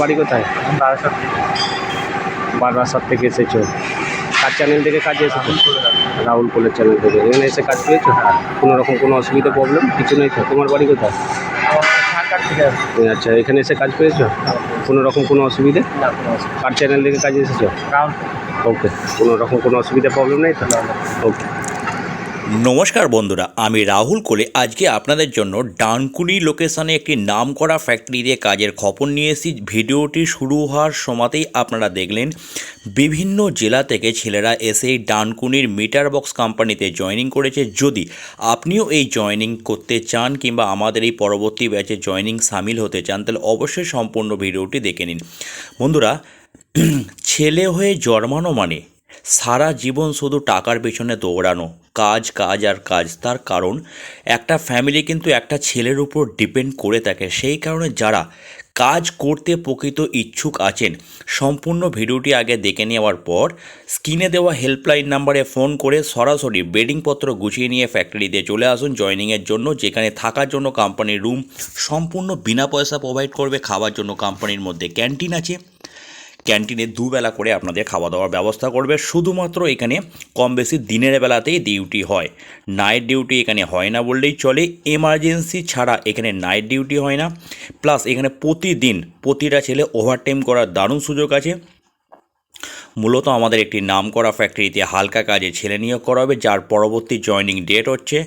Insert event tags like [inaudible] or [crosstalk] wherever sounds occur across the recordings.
বাড়ি কোথায়? বারাসাত বারাসাত থেকে এসেছ। কার চ্যানেল থেকে কাজে এসেছ? রাহুল কোলের চ্যানেল থেকে। এখানে এসে কাজ পেয়েছ কোনো রকম কোনো অসুবিধা প্রবলেম কিছু নেই তো? তোমার বাড়ি কোথায়? আচ্ছা এখানে এসে কাজ পেয়েছ কোনো রকম কোনো অসুবিধে? কার চ্যানেল থেকে কাজে এসেছ? ওকে কোনো রকম কোনো অসুবিধা প্রবলেম নেই তো? ওকে নমস্কার বন্ধুরা, আমি রাহুল কোলে। আজকে আপনাদের জন্য ডানকুনি লোকেশনে একটি নাম নামকরা ফ্যাক্টরিতে কাজের খবর নিয়ে এসেছি। ভিডিওটি শুরু হওয়ার সময়তেই আপনারা দেখলেন, বিভিন্ন জেলা থেকে ছেলেরা এসে ডানকুনির মিটার বক্স কোম্পানিতে জয়েনিং করেছে। যদি আপনিও এই জয়েনিং করতে চান কিংবা আমাদের এই পরবর্তী ব্যাচে জয়েনিং সামিল হতে চান, তাহলে অবশ্যই সম্পূর্ণ ভিডিওটি দেখে নিন। বন্ধুরা, [clears throat] ছেলে হয়ে জন্মানো মানে সারা জীবন শুধু টাকার পেছনে দৌড়ানো। কাজ কাজ আর কাজ। তার কারণ, একটা ফ্যামিলি কিন্তু একটা ছেলের উপর ডিপেন্ড করে থাকে। সেই কারণে যারা কাজ করতে প্রকৃত ইচ্ছুক আছেন, সম্পূর্ণ ভিডিওটি আগে দেখে নেওয়ার পর স্ক্রিনে দেওয়া হেল্পলাইন নাম্বারে ফোন করে সরাসরি বেডিংপত্র গুছিয়ে নিয়ে ফ্যাক্টরিতে চলে আসুন জয়নিংয়ের জন্য, যেখানে থাকার জন্য কোম্পানির রুম সম্পূর্ণ বিনা পয়সা প্রোভাইড করবে। খাওয়ার জন্য কোম্পানির মধ্যে ক্যান্টিন আছে। ক্যান্টিনে দুবেলা করে আপনাদের খাওয়া দাওয়ার ব্যবস্থা করবে। শুধুমাত্র এখানে কম বেশি দিনের বেলাতেই ডিউটি হয়। নাইট ডিউটি এখানে হয় না বললেই চলে। এমার্জেন্সি ছাড়া এখানে নাইট ডিউটি হয় না। প্লাস এখানে প্রতিদিন প্রতিটা ছেলে ওভারটাইম করার দারুণ সুযোগ আছে। মূলত আমাদের একটি নামকরা ফ্যাক্টরিতে হালকা কাজে ছেলে নিয়োগ করা হবে, যার পরবর্তী জয়েনিং ডেট হচ্ছে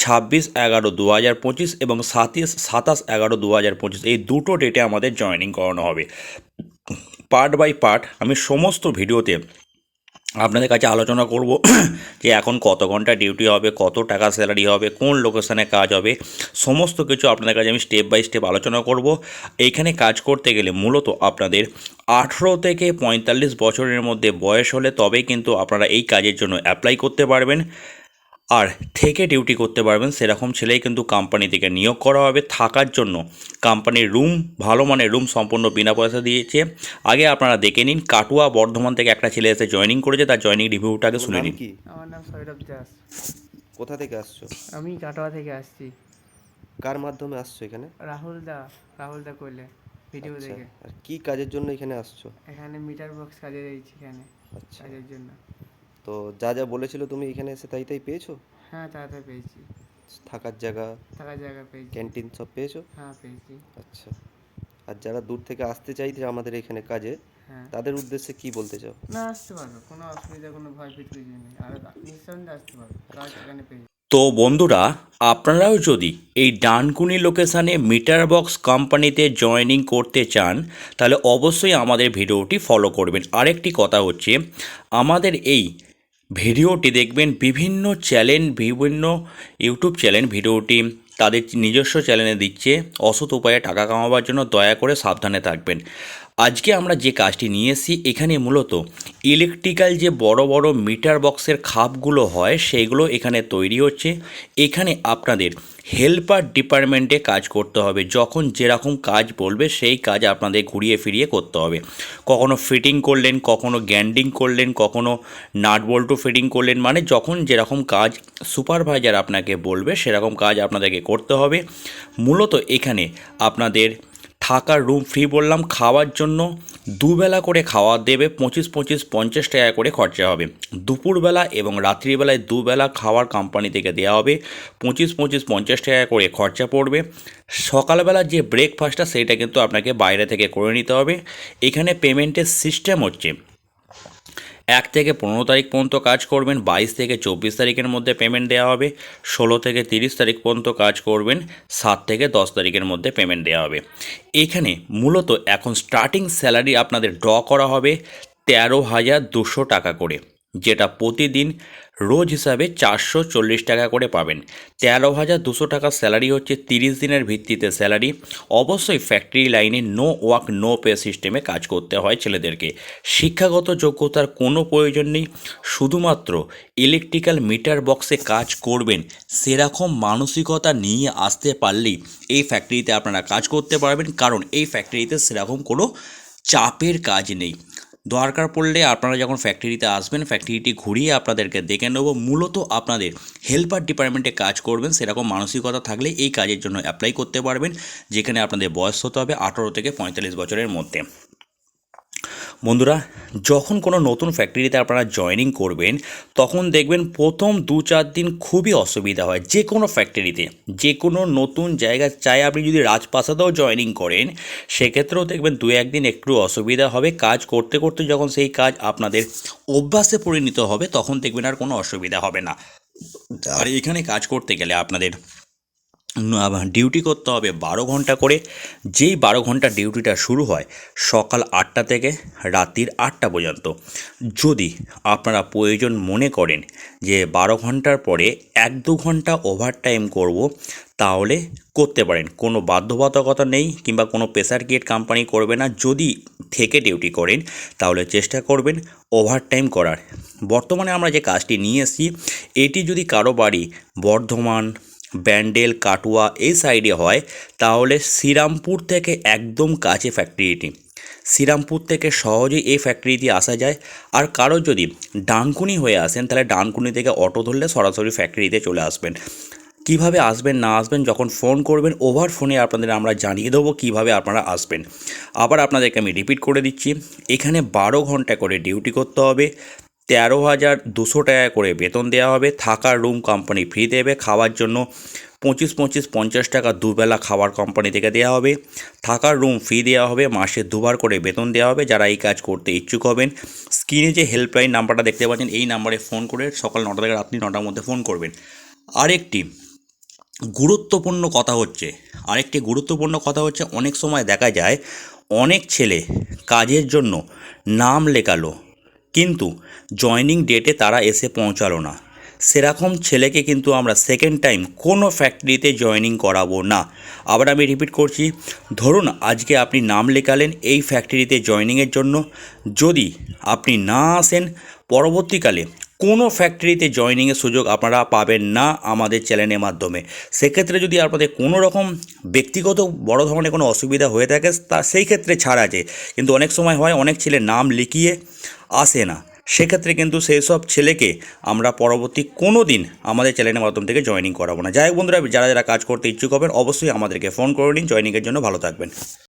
ছাব্বিশ এগারো দু হাজার পঁচিশ এবং সাতাশ সাতাশ এগারো দু হাজার পঁচিশ। এই দুটো ডেটে আমাদের জয়েনিং করানো হবে। পার্ট বাই পার্ট আমি সমস্ত ভিডিওতে আপনাদের কাছে আলোচনা করব [clears throat] যে এখন কত ঘণ্টা ডিউটি হবে, কত টাকা স্যালারি হবে, কোন লোকেশানে কাজ হবে, সমস্ত কিছু আপনাদের কাছে আমি স্টেপ বাই স্টেপ আলোচনা করব। এইখানে কাজ করতে গেলে মূলত আপনাদের আঠেরো থেকে পঁয়তাল্লিশ বছরের মধ্যে বয়স হলে তবেই কিন্তু আপনারা এই কাজের জন্য অ্যাপ্লাই করতে পারবেন। আর থেকে ডিউটি করতে পারবেন সেরকম ছেলেই কিন্তু কোম্পানি থেকে নিয়োগ করা হবে। থাকার জন্য কোম্পানির রুম ভালো মানের রুম সম্পূর্ণ বিনা পয়সা দিয়েছে। আগে আপনারা দেখে নিন কাটুয়া বর্ধমান থেকে একটা ছেলে এসে জয়েনিং করেছে তার জয়েনিং রিভিউটাকে শুনে নিন। কি? আমার নাম সৌরভ দাস। কোথা থেকে আসছো? আমি কাটোয়া থেকে আসছি। কার মাধ্যমে আসছো এখানে? রাহুল দা রাহুল দা করলে ভিডিও আচ্ছা, দেখে। আর কি কাজের জন্য এখানে আসছো? এখানে মিটার বক্স কাজে রয়েছে এখানে আচ্ছা। কাজের জন্য। তো যা যা বলেছিল তুমি এখানে এসে তাই তাই পেয়েছ? হ্যাঁ তাড়াতাড়ি পেয়েছি। থাকার জায়গা থাকার জায়গা পেয়েছি। ক্যান্টিন সব পেয়েছ? হ্যাঁ পেয়েছি। আচ্ছা। আর যারা দূর থেকে আসতে চাইছে আমাদের এখানে কাজে হ্যাঁ। তাদের উদ্দেশ্যে কি বলতে চাও? না আসতে পারো। কোনো অসুবিধা কোনো ভয় ভীতি কিছু নেই। আর নিঃসন্দেহে আসতে পারো। কাজ এখানে পেয়েছি। তো বন্ধুরা আপনারাও যদি এই ডানকুনি লোকেশানে মিটার বক্স কোম্পানিতে জয়েনিং করতে চান তাহলে অবশ্যই আমাদের ভিডিওটি ফলো করবেন। আরেকটি কথা হচ্ছে আমাদের এই ভিডিওটি দেখবেন বিভিন্ন চ্যানেল, বিভিন্ন ইউটিউব চ্যানেল ভিডিওটি তাদের নিজস্ব চ্যানেলে দিচ্ছে। অসৎ উপায়ে টাকা কামাবার জন্য দয়া করে সাবধানে থাকবেন। আজকে আমরা যে কাজটি নিয়ে এসেছি, এখানে মূলত ইলেকট্রিক্যাল যে বড় বড় মিটার বক্সের খাপগুলো হয় সেইগুলো এখানে তৈরি হচ্ছে। এখানে আপনাদের হেল্পার ডিপার্টমেন্টে কাজ করতে হবে। যখন যেরকম কাজ বলবে, সেই কাজ আপনাদের ঘুরিয়ে ফিরিয়ে করতে হবে। কখনো ফিটিং করলেন, কখনো গ্যান্ডিং করলেন, কখনো নাট বল্টু ফিটিং করলেন মানে যখন যেরকম কাজ সুপারভাইজার আপনাকে বলবে, সেরকম কাজ আপনাদেরকে করতে হবে। মূলত এখানে আপনাদের থাকার রুম ফ্রি বললাম, খাওয়ার জন্য দুবেলা করে খাওয়া দেবে পঁচিশ পঁচিশ, পঞ্চাশ টাকা করে খরচা হবে। দুপুরবেলা এবং রাত্রিবেলায় দুবেলা খাওয়ার কোম্পানি থেকে দেওয়া হবে পঁচিশ পঁচিশ, পঞ্চাশ টাকা করে খরচা পড়বে। সকালবেলা যে ব্রেকফাস্টটা সেটা কিন্তু আপনাকে বাইরে থেকে করে নিতে হবে। এখানে পেমেন্টের সিস্টেম হচ্ছে এক থেকে পনেরো তারিখ পর্যন্ত কাজ করবেন, বাইশ থেকে চব্বিশ তারিখের মধ্যে পেমেন্ট দেওয়া হবে, ষোলো থেকে তিরিশ তারিখ পর্যন্ত কাজ করবেন, সাত থেকে দশ তারিখের মধ্যে পেমেন্ট দেওয়া হবে। এখানে মূলত এখন স্টার্টিং স্যালারি আপনাদের ড্র করা হবে তেরো হাজার দুশো টাকা করে, যেটা প্রতিদিন রোজ হিসাবে চারশো চল্লিশ টাকা করে পাবেন। তেরো হাজার দুশো টাকা স্যালারি হচ্ছে তিরিশ দিনের ভিত্তিতে স্যালারি। অবশ্যই ফ্যাক্টরি লাইনে নো ওয়ার্ক নো পে সিস্টেমে কাজ করতে হয় ছেলেদেরকে। শিক্ষাগত যোগ্যতার কোনো প্রয়োজন নেই। শুধুমাত্র ইলেকট্রিক্যাল মিটার বক্সে কাজ করবেন। সেরকম মানসিকতা নিয়ে আসতে পারলেই এই ফ্যাক্টরিতে আপনারা কাজ করতে পারবেন। কারণ এই ফ্যাক্টরিতে সেরকম কোনো চাপের কাজ নেই। দরকার পড়লে আপনারা যখন ফ্যাক্টরিতে আসবেন ফ্যাক্টরিটি ঘুরিয়ে আপনাদেরকে দেখে নেব। মূলত আপনাদের হেল্পার ডিপার্টমেন্টে কাজ করবেন, সেরকম মানসিকতা থাকলে এই কাজের জন্য অ্যাপ্লাই করতে পারবেন, যেখানে আপনাদের বয়স হতে হবে আঠারো থেকে পঁয়তাল্লিশ বছরের মধ্যে। বন্ধুরা, যখন কোনো নতুন ফ্যাক্টরিতে আপনারা জয়েনিং করবেন, তখন দেখবেন প্রথম দু চার দিন খুবই অসুবিধা হয় যে কোনো ফ্যাক্টরিতে যে কোনো নতুন জায়গা চাই আপনি যদি রাজপ্রাসাদেও জয়েনিং করেন, সেক্ষেত্রেও দেখবেন দু একদিন একটু অসুবিধা হবে। কাজ করতে করতে যখন সেই কাজ আপনাদের অভ্যাসে পরিণত হবে, তখন দেখবেন আর কোনো অসুবিধা হবে না। আর এখানে কাজ করতে গেলে আপনাদের ডিউটি করতে হবে বারো ঘণ্টা করে। যেই বারো ঘণ্টা ডিউটিটা শুরু হয়, সকাল আটটা থেকে রাত্রির আটটা পর্যন্ত। যদি আপনারা প্রয়োজন মনে করেন যে বারো ঘণ্টার পরে এক দু ঘণ্টা ওভার টাইম করব, তাহলে করতে পারেন। কোনো বাধ্যবাধকতা নেই কিংবা কোনো প্রেসার গেট কোম্পানি করবে না। যদি থেকে ডিউটি করেন, তাহলে চেষ্টা করবেন ওভার টাইম করার। বর্তমানে আমরা যে কাজটি নিয়ে এসেছি, এটি যদি কারও বাড়ি বর্ধমান ব্যান্ডেল, কাটুয়া এই সাইডে হয়, তাহলে শ্রীরামপুর থেকে একদম কাছে ফ্যাক্টরিটি শ্রীরামপুর থেকে সহজেই এই ফ্যাক্টরিতে আসা যায়। আর কারও যদি ডানকুনি হয়ে আসেন, তাহলে ডানকুনি থেকে অটো ধরলে সরাসরি ফ্যাক্টরিতে চলে আসবেন। কীভাবে আসবেন, না আসবেন, যখন ফোন করবেন ওভার ফোনে আপনাদের আমরা জানিয়ে দেবো কীভাবে আপনারা আসবেন। আবার আপনাদেরকে আমি রিপিট করে দিচ্ছি। এখানে বারো ঘণ্টা করে ডিউটি করতে হবে। তেরো হাজার দুশো টাকা করে বেতন দেওয়া হবে। থাকার রুম কোম্পানি ফ্রি দেবে। খাওয়ার জন্য পঁচিশ পঁচিশ পঞ্চাশ টাকা দুবেলা খাবার কোম্পানি থেকে দেওয়া হবে। থাকার রুম ফ্রি দেওয়া হবে। মাসে দুবার করে বেতন দেওয়া হবে। যারা এই কাজ করতে ইচ্ছুক হবেন স্ক্রিনে যে হেল্পলাইন নাম্বারটা দেখতে পাচ্ছেন, এই নাম্বারে ফোন করে সকাল নটা থেকে রাত্রি নটার মধ্যে ফোন করবেন। আরেকটি গুরুত্বপূর্ণ কথা হচ্ছে, আরেকটি গুরুত্বপূর্ণ কথা হচ্ছে, অনেক সময় দেখা যায় অনেক ছেলে কাজের জন্য নাম লেখালো কিন্তু জয়নিং ডেটে তারা এসে পৌঁছালো না। সেরকম ছেলেকে কিন্তু আমরা সেকেন্ড টাইম কোনো ফ্যাক্টরিতে জয়নিং করাবো না। আবার আমি রিপিট করছি, ধরুন আজকে আপনি নাম লেখালেন এই ফ্যাক্টরিতে জয়নিংয়ের জন্য। যদি আপনি না আসেন, পরবর্তীকালে কোনো ফ্যাক্টরিতে জয়নিংয়ের সুযোগ আপনারা পাবেন না আমাদের চ্যানেলের মাধ্যমে। সেক্ষেত্রে যদি আপনাদের কোনো রকম ব্যক্তিগত বড় ধরনের কোনো অসুবিধা হয়ে থাকে, তা সেই ক্ষেত্রে ছাড় আছে। কিন্তু অনেক সময় হয়, অনেক ছেলে নাম লিখিয়ে আসে না। সেক্ষেত্রে কিন্তু সেই সব ছেলেকে আমরা পরবর্তী কোনো দিন আমাদের চ্যানেলের মাধ্যম থেকে জয়নিং করাবো না। যাই হোক বন্ধুরা, যারা যারা কাজ করতে ইচ্ছুক হবেন, অবশ্যই আমাদেরকে ফোন করে নিন। জয়নিংয়ের জন্য ভালো থাকবেন।